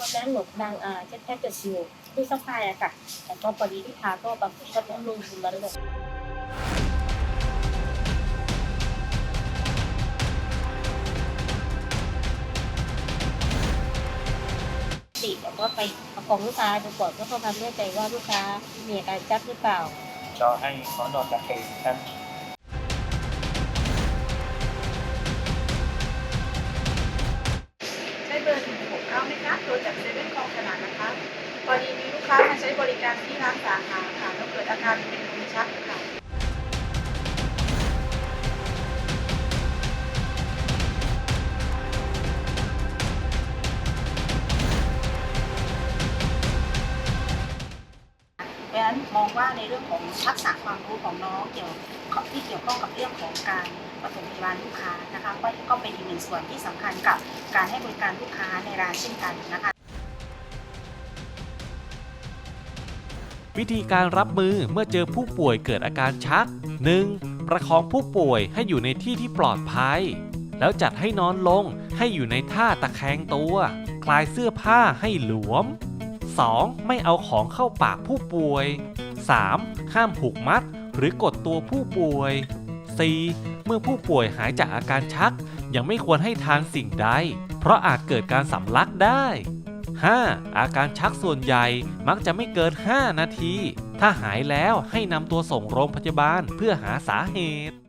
วันนั้นหนูนางอ่าแค่จะชิวที่สะพายอะค่ะ แต่ก็พอดีที่พาก็แบบก็ต้องลงทุนแล้วเลยติแล้วก็ไปประคองลูกค้าดูก่อนเพื่อความแน่ใจว่าลูกค้ามีอาการจับหรือเปล่าก็ให้เขาน 669นะคะโดยจากเซเว่นคลองขนาดนะคะพอดีมีลูกค้ามาใช้บริการที่ร้านสาขาค่ะแล้วเกิดอาการเป็นลมชักค่ะะนั้นมองว่าในเรื่องของทักษะความรู้ของน้องเกี่ยวที่เกี่ยวข้องกับเรื่องของการปฐมพยาบาลลูกค้านะคะก็ก็เป็นอีกหนึ่งส่วนที่สำคัญกับการให้บริการลูกค้าในร้านเช่นกันนะคะวิธีการรับมือเมื่อเจอผู้ป่วยเกิดอาการชัก 1. ประคองผู้ป่วยให้อยู่ในที่ที่ปลอดภัย แล้วจัดให้นอนลงให้อยู่ในท่าตะแคงตัว คลายเสื้อผ้าให้หลวม 2. ไม่เอาของเข้าปากผู้ป่วย 3. ห้ามผูกมัด หรือกดตัวผู้ป่วย 4. เมื่อผู้ป่วยหายจากอาการชัก ยังไม่ควรให้ทานสิ่งใด เพราะอาจเกิดการสำลักได้ 5. อาการชักส่วนใหญ่มักจะไม่เกิน 5 นาที ถ้าหายแล้วให้นำตัวส่งโรงพยาบาลเพื่อหาสาเหตุ